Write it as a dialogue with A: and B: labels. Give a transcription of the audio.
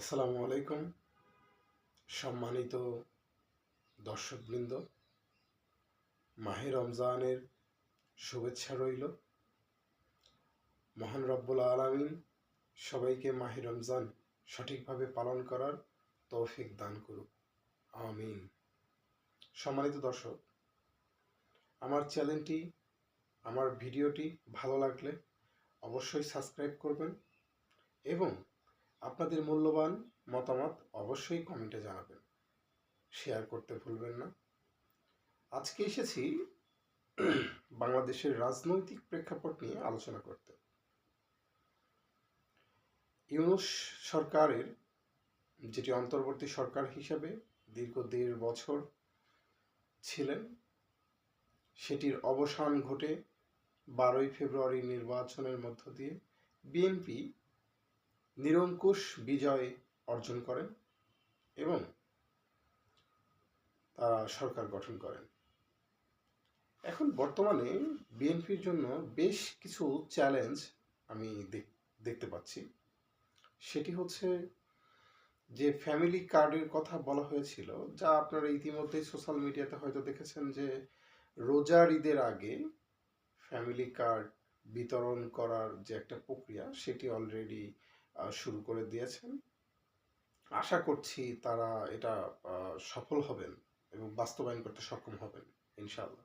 A: আসসালামু আলাইকুম, সম্মানিত দর্শকবৃন্দ। মাহে রমজানের শুভেচ্ছা রইল। মহান রব্বুল আলমিন সবাইকে মাহে রমজান সঠিকভাবে পালন করার তৌফিক দান করুক। আমিন। সম্মানিত দর্শক, আমার চ্যানেলটি, আমার ভিডিওটি ভালো লাগলে অবশ্যই সাবস্ক্রাইব করবেন এবং আপনাদের মূল্যবান মতামত অবশ্যই কমেন্টে জানাবেন। শেয়ার করতে ভুলবেন না। আজকে এসেছি বাংলাদেশের রাজনৈতিক প্রেক্ষাপট নিয়ে আলোচনা করতে। ইউনুস সরকারের যেটি অন্তর্বর্তী সরকার হিসাবে দীর্ঘ দেড় বছর ছিলেন, সেটির অবসান ঘটে বারোই ফেব্রুয়ারি নির্বাচনের মধ্য দিয়ে। বিএনপি নিরঙ্কুশ বিজয় অর্জন করেন এবং তারা সরকার গঠন করেন। এখন বর্তমানে বিএনপির জন্য বেশ কিছু চ্যালেঞ্জ আমি দেখতে পাচ্ছি। সেটি হচ্ছে যে ফ্যামিলি কার্ডের কথা বলা হয়েছিল, যা আপনারা ইতিমধ্যেই সোশ্যাল মিডিয়াতে হয়তো দেখেছেন যে রোজার ঈদের আগে ফ্যামিলি কার্ড বিতরণ করার যে একটা প্রক্রিয়া, সেটি অলরেডি শুরু করে দিয়েছেন। আশা করছি তারা এটা সফল হবেন এবং বাস্তবায়ন করতে সক্ষম হবেন ইনশাল্লাহ